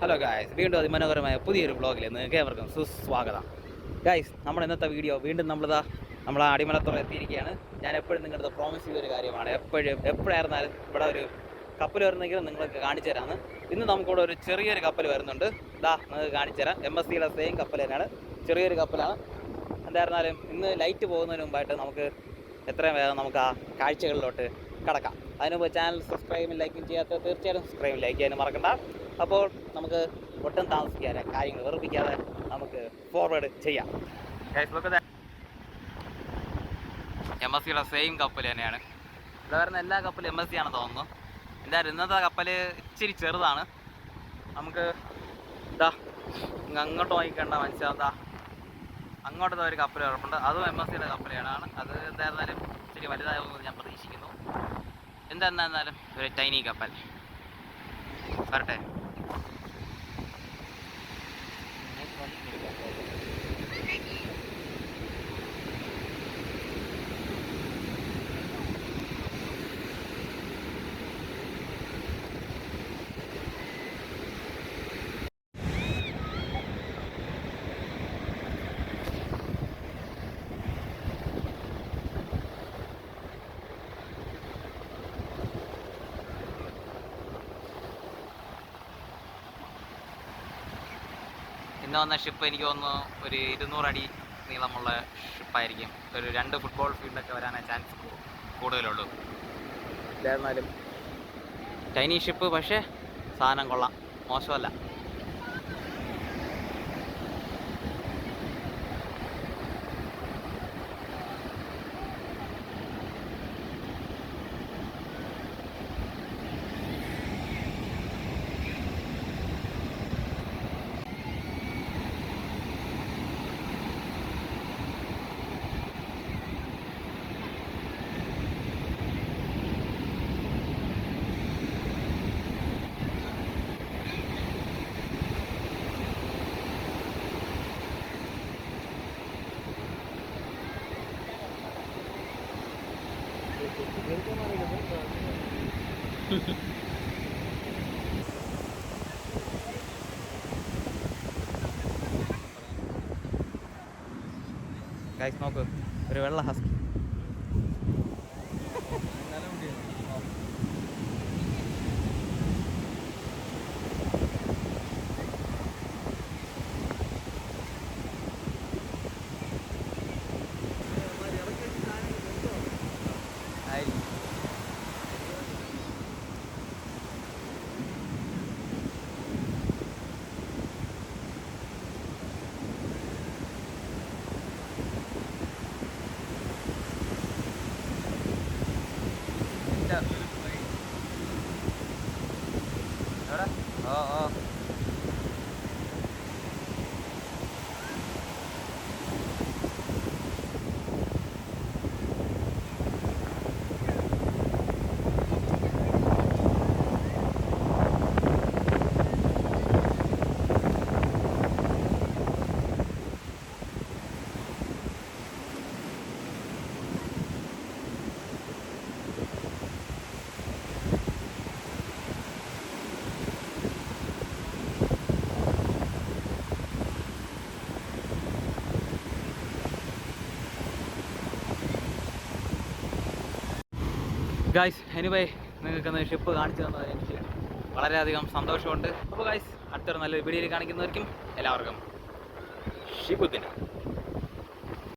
Hello guys വീണ്ടും അതിമനോഹരമായ പുതിയൊരു ബ്ലോഗിൽ നിങ്ങൾക്ക് ഏവർക്കും സുസ്വാഗതം. ഗായ്സ് നമ്മുടെ ഇന്നത്തെ വീഡിയോ വീണ്ടും നമ്മളിതാ നമ്മൾ ആ അടിമലത്തോടെ എത്തിയിരിക്കുകയാണ്. ഞാൻ എപ്പോഴും നിങ്ങളുടെ പ്രോമിസ് ചെയ്തൊരു കാര്യമാണ്. എപ്പോഴും എപ്പോഴായിരുന്നാലും ഇവിടെ ഒരു കപ്പൽ വരുന്നെങ്കിലും നിങ്ങൾക്ക് കാണിച്ചു തരാമെന്ന് ഇന്ന് നമുക്കിവിടെ ഒരു ചെറിയൊരു കപ്പൽ വരുന്നുണ്ട്. ഇതാ നിങ്ങൾക്ക് കാണിച്ചു തരാം. എം എസ് സിയുടെ സെയിം കപ്പൽ തന്നെയാണ്. ചെറിയൊരു കപ്പലാണ് എന്തായിരുന്നാലും ഇന്ന് ലൈറ്റ് പോകുന്നതിന് മുമ്പായിട്ട് നമുക്ക് എത്രയും വേഗം നമുക്ക് ആ കാഴ്ചകളിലോട്ട് കടക്കാം. അതിന് മുമ്പ് ചാനൽ സബ്സ്ക്രൈബും ലൈക്കും ചെയ്യാത്ത തീർച്ചയായിട്ടും സബ്സ്ക്രൈബും ലൈക്ക് ചെയ്യാനും മറക്കണ്ട. അപ്പോൾ നമുക്ക് ഒട്ടും താമസിക്കാതെ കാര്യങ്ങൾ വെറുപ്പിക്കാതെ നമുക്ക് ഫോർവേഡ് ചെയ്യാം. എം എസ് സിയുടെ സെയിം കപ്പൽ തന്നെയാണ്. ഇവിടെ വരുന്ന എല്ലാ കപ്പലും എം എസ് സി ആണെന്ന് തോന്നുന്നു. എന്തായാലും ഇന്നത്തെ കപ്പൽ ഇച്ചിരി ചെറുതാണ്. നമുക്ക് ഇതാ അങ്ങോട്ട് നോക്കിക്കണ്ട മനസ്സിലാവുന്ന അങ്ങോട്ടത്തെ ഒരു കപ്പൽ ഉറപ്പുണ്ട് അതും എം എസ് സിയുടെ കപ്പലാണ് അത് എന്തായിരുന്നാലും ഇച്ചിരി വലുതാകുമെന്ന് ഞാൻ പ്രതീക്ഷിക്കുന്നു. എന്തായിരുന്നാലും ഒരു ടൈനി കപ്പൽ. വരട്ടെ. ഇന്ന് വന്ന ഷിപ്പ് എനിക്ക് തോന്നുന്നു ഒരു ഇരുന്നൂറടി നീളമുള്ള ഷിപ്പായിരിക്കും ഒരു രണ്ട് ഫുട്ബോൾ ഫീൽഡൊക്കെ വരാനേ ചാൻസ് കൂടുതലുള്ളൂ. എന്നാലും ചൈനീസ് ഷിപ്പ് പക്ഷേ സാധനം കൊള്ളാം. മോശമല്ല. ഗൈസ് നോക്ക്. ഒരു വെള്ള ഹസ്കി up. ഗായ്സ് എനിവേ നിങ്ങൾക്ക് ഷിപ്പ് കാണിച്ചു തന്നത് എനിക്ക് വളരെയധികം സന്തോഷമുണ്ട്. അപ്പോൾ ഗായ്സ് അടുത്തൊരു നല്ലൊരു വീഡിയോയിൽ കാണിക്കുന്നവർക്കും എല്ലാവർക്കും ഷിബുദ്ദിൻ